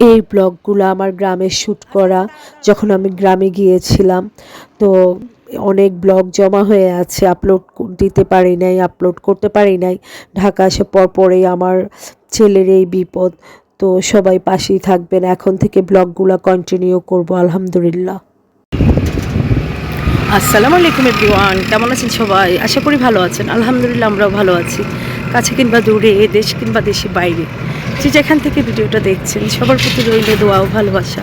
এই ব্লগগুলো আমার গ্রামে শ্যুট করা, যখন আমি গ্রামে গিয়েছিলাম, তো অনেক ব্লগ জমা হয়ে আছে, আপলোড দিতে পারি নাই, আপলোড করতে পারি নাই। ঢাকা আসে পর পরেই আমার ছেলের এই বিপদ, তো সবাই পাশেই থাকবেন। এখন থেকে ব্লগগুলো কন্টিনিউ করব, আলহামদুলিল্লাহ। আসসালামু আলাইকুম এভরিওয়ান, কেমন আছেন সবাই? আশা করি ভালো আছেন। আলহামদুলিল্লাহ, আমরাও ভালো আছি। কাছে কিংবা দূরে এ দেশ কিংবা দেশে বাইরে। যে যেখান থেকে ভিডিওটা দেখছেন, সবার প্রতি রইল দোয়া ও ভালোবাসা।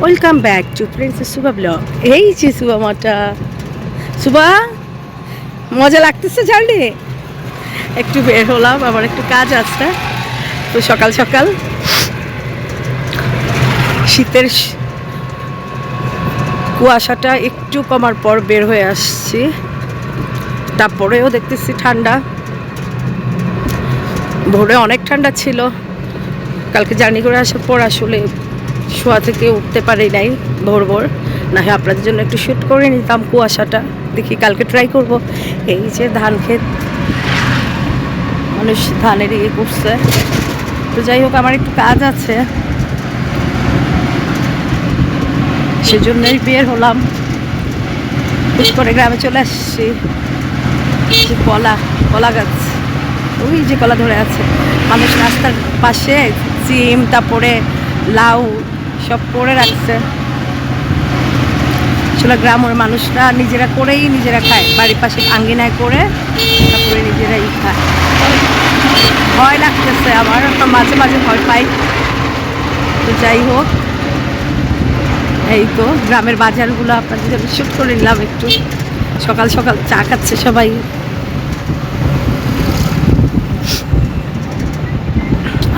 Welcome back to princess Suba blog এই যে সুবা মাটা। সুবা মজা লাগতেছে জানলে একটু বের হলাম আমার একটু কাজ আছে। তো সকাল সকাল শীতের কুয়াশাটা একটু কমার পর বের হয়ে আসছি। তারপরেও দেখতেছি ঠান্ডা। ভোরে অনেক ঠান্ডা ছিল। কালকে জার্নি করে আসার পর আসলে শোয়া থেকে উঠতে পারি নাই ভোর ভোর। না হয় আপনাদের জন্য একটু শ্যুট করে নিতাম কুয়াশাটা। দেখি কালকে ট্রাই করব। এই যে ধান ক্ষেত। মানুষ ধানের ইয়ে করছে। তো যাই হোক, আমার একটু কাজ আছে। সেজন্যই বের হলাম। হুট করে গ্রামে চলে আসছি। কলা কলা গাছ। ওই যে কলা ধরে আছে। মানুষ রাস্তার পাশে সিম, তারপরে লাউ, সব করে রাখছে। আসলে গ্রামের মানুষরা নিজেরা করেই নিজেরা খায়, বাড়ির পাশে আঙ্গিনায় করে তারপরে নিজেরাই খায়। ভয় লাগতেছে আমার, মাঝে মাঝে ভয় পাই। তো যাই হোক, এই তো গ্রামের বাজারগুলো আপনাদের জন্য শ্যুট করে নিলাম একটু। সকাল সকাল চা খাচ্ছে সবাই।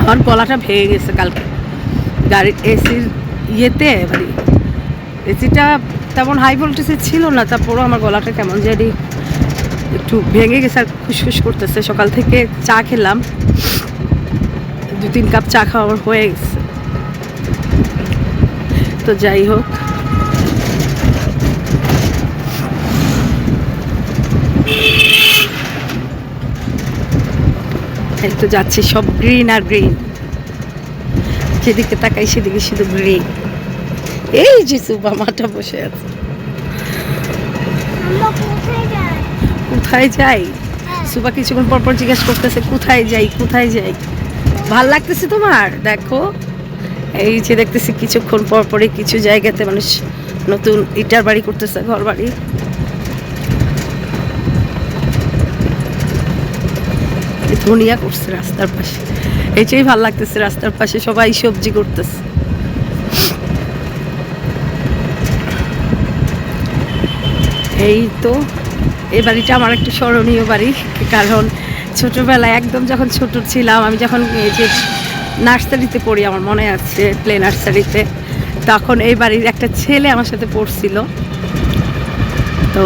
আমার গলাটা ভেঙে গেছে কালকে। গাড়ির এসির ইয়েতে মানে এসিটা তেমন হাই ভোল্টেজের ছিল না, তারপরও আমার গলাটা কেমন জানি একটু ভেঙে গেছে আর খুশখুশ করতেছে। সকাল থেকে চা খেলাম, দু তিন কাপ চা খাওয়া হয়ে গেছে। তো যাই হোক। এই তো যাচ্ছি সব গ্রিন আর গ্রিন যেদিকে তাকাই সেদিকে শুধু গ্রিন এই যে সুবা মাটা বসে আছে। কোথায় যাই? সুবা কিছুক্ষণ পর পর জিজ্ঞেস করতেছে কোথায় যাই কোথায় যাই? ভালো লাগতেছে তোমার? দেখো। এই যে দেখতেছি কিছুক্ষণ পর পরে কিছু জায়গাতে মানুষ নতুন ইটার বাড়ি করতেছে ঘর বাড়ি ধনিয়া করছে রাস্তার পাশে। এইটাই ভালো লাগতেছে রাস্তার পাশে সবাই সবজি করতেছে। এই তো, এই বাড়িটা আমার একটু স্মরণীয় বাড়ি, কারণ ছোটবেলায় একদম যখন ছোট ছিলাম, আমি যখন এই যে নার্সারিতে পড়ি, আমার মনে আছে প্লে নার্সারিতে, তখন এই বাড়ির একটা ছেলে আমার সাথে পড়ছিল। তো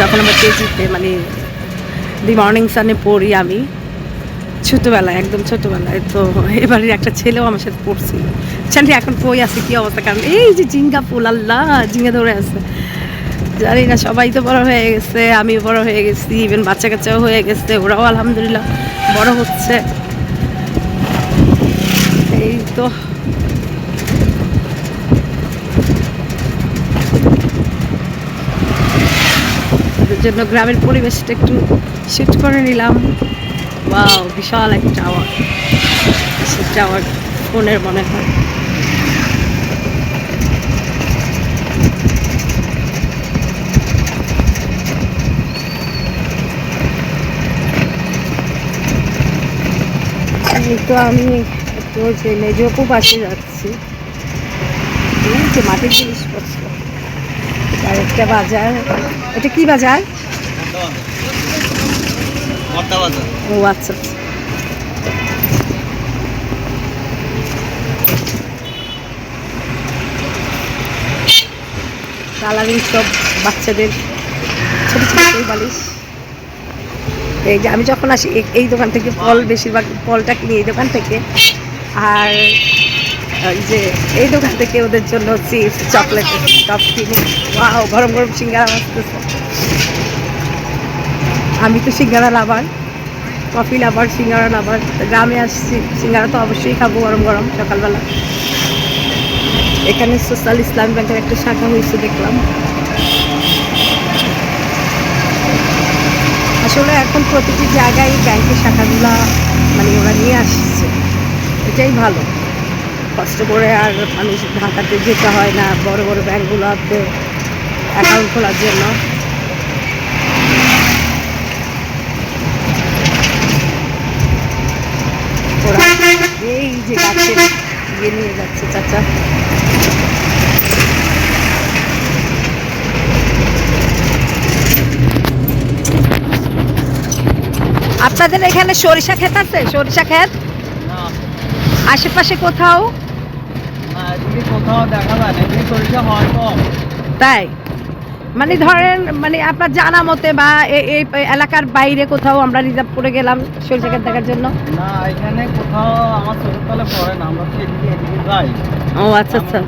যখন আমরা কেজিতে মানে দি মর্নিং সানে পড়ি আমি। ছোটোবেলায়, একদম ছোটোবেলায়। তো এই বাড়ির একটা ছেলেও আমার সাথে পড়ছিল জানি এখন কই আছে? কি অবস্থা? কারণ এই যে জিঙ্গা ফুল, আল্লাহ, জিঙ্গা ধরে আছে। জানি না, সবাই তো বড় হয়ে গেছে আমি বড় হয়ে গেছি ইভেন বাচ্চা কাচ্চাও হয়ে গেছে, ওরাও আলহামদুলিল্লাহ বড় হচ্ছে। এই তো। জন্য গ্রামের পরিবেশটা একটু শুট করে নিলাম। বা বিশাল এক টাওয়ার সে টাওয়ার ফোনের মনে হয়। তো আমি একটু ওই মেজপু পাশে যাচ্ছি। মাটির জিনিসপত্র। আর একটা বাজার। এটা কি বাজার? ও আচ্ছা আচ্ছা। কালারিং সব বাচ্চাদের। ছোট ছোট বালিশ। এই যে আমি যখন আসি এই- এই দোকান থেকে ফল বেশিরভাগ ফলটা কিনি এই দোকান থেকে। আর যে এই দোকান থেকে ওদের জন্য চিপস, চকলেট সব কিনি। ওয়াও, গরম গরম সিঙ্গারা আসতেছে আমি তো singara lover coffee lover, singara lover. গ্রামে আসছি, সিঙ্গারা তো অবশ্যই খাব গরম গরম সকালবেলা। এখানে সোশ্যাল ইসলাম ব্যাংকের একটা শাখা হয়েছে, দেখলাম। আসলে এখন প্রতিটি জায়গায় ব্যাংকের শাখাগুলা মানে ওরা নিয়ে আসছে। এটাই ভালো। কষ্ট করে আর মানুষ ঢাকাতে যেতে হয় না বড় বড় ব্যাংকগুলোতে অ্যাকাউন্ট খোলার জন্য। ওরা এই যে গাছের ইয়ে নিয়ে যাচ্ছে চাচা। আপনাদের এখানে সরিষা ক্ষেত আছে? সরিষা ক্ষেত? আশেপাশে কোথাও? এদিকে কোথাও দেখা যায় না এদিকে সরিষা হয় কম তাই? মানে ধরেন মানে আপনার জানা মতে বা এই এলাকার বাইরে কোথাও আমরা রিজার্ভ করে গেলাম সরিষা ক্ষেত দেখার জন্য? না এখানে কোথাও আমার ছোটতলে পড়ে না আমরা তো এদিকে এদিকে যাই। ও আচ্ছা আচ্ছা।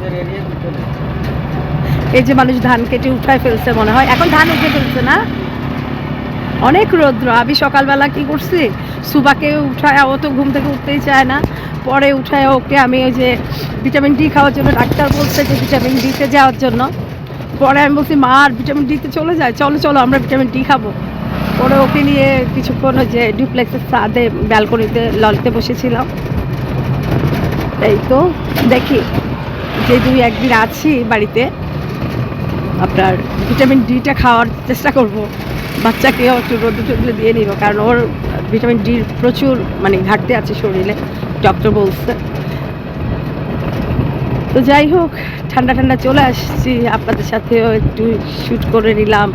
এই যে মানুষ ধান কেটে উঠায় ফেলছে মনে হয়। এখন ধান উঠে ফেলছে না? অনেক রৌদ্র। আমি সকালবেলা কি করছি? সুবাকে উঠায়, ও তো ঘুম থেকে উঠতেই চায় না। পরে উঠায় ওকে, আমি ওই যে ভিটামিন ডি খাওয়ার জন্য ডাক্তার বলছে যে ভিটামিন ডিতে যাওয়ার জন্য। পরে আমি বলছি, মা, আর ভিটামিন ডিতে চলে যায়? চলো চলো, আমরা ভিটামিন ডি খাব। পরে ওকে নিয়ে কিছুক্ষণ ওই যে ডুপ্লেক্সের ছাদে ব্যালকনিতে ললিতে বসেছিলাম। এই তো, দেখি যে দুই একদিন আছি বাড়িতে, আপনার ভিটামিন ডিটা খাওয়ার চেষ্টা করব। বাচ্চাকেও একটু টোদ্দু দিয়ে নিব, কারণ ওর ভিটামিন ডির প্রচুর মানে ঘাটতি আছে শরীরে ডক্টর বলছে। তো যাই হোক, ঠান্ডা ঠান্ডা চলে আসছি, আপনাদের সাথেও একটু শ্যুট করে নিলাম।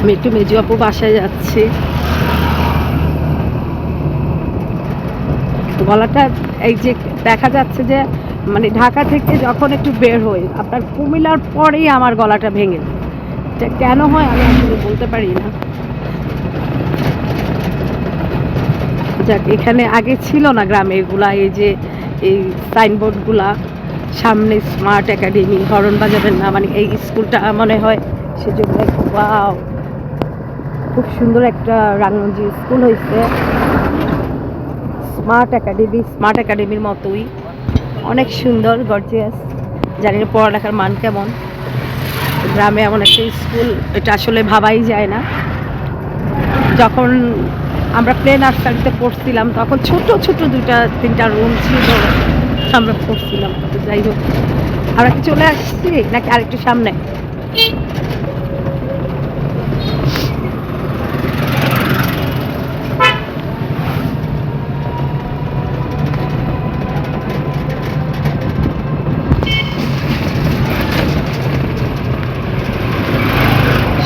আমি একটু মেজু আপু বাসায় যাচ্ছি। গলাটা এই যে দেখা যাচ্ছে যে মানে ঢাকা থেকে যখন একটু বের হই, আপনার কুমিল্লার পরেই আমার গলাটা ভেঙে কেন হয় আমি আসলে বলতে পারি না। যাক, এখানে আগে ছিল না গ্রামে এগুলা, এই যে এই সাইনবোর্ডগুলা সামনে স্মার্ট একাডেমি হরণ বাজাবেন না মানে এই স্কুলটা মনে হয় সেজন্য ওয়াও। খুব সুন্দর একটা রাঙ্গঞ্জি স্কুল হয়েছে। স্মার্ট একাডেমি স্মার্ট একাডেমির মতোই। অনেক সুন্দর গর্জিয়াস জানি না পড়ালেখার মান কেমন। গ্রামে এমন একটা স্কুল, এটা আসলে ভাবাই যায় না। যখন আমরা নার্সারিতে পড়ছিলাম, তখন ছোট ছোট দুটা তিনটা রুম ছিল আমরা পড়ছিলাম। তো যাই হোক, আমরা কি চলে আসছি? নাকি আরেকটু সামনে?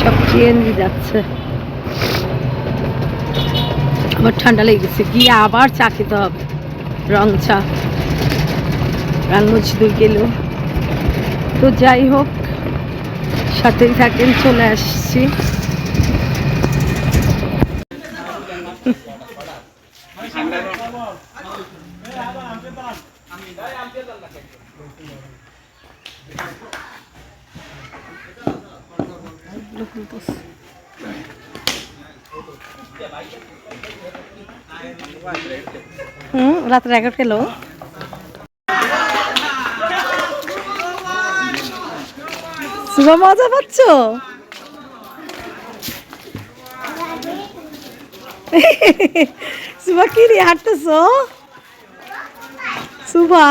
সব সিএনজি যাচ্ছে। আমার ঠান্ডা লেগে গেছে। গিয়ে আবার চা খেতে হবে। রং চা। রাঙুচ দুই কিলো তো যাই হোক, সাথেই থাকেন, চলে আসছি। হুম রাত্রে এগারো কিলো শুভ মজা পাচ্ছ? সুভা কি রে হাঁটতেছ? সুভা?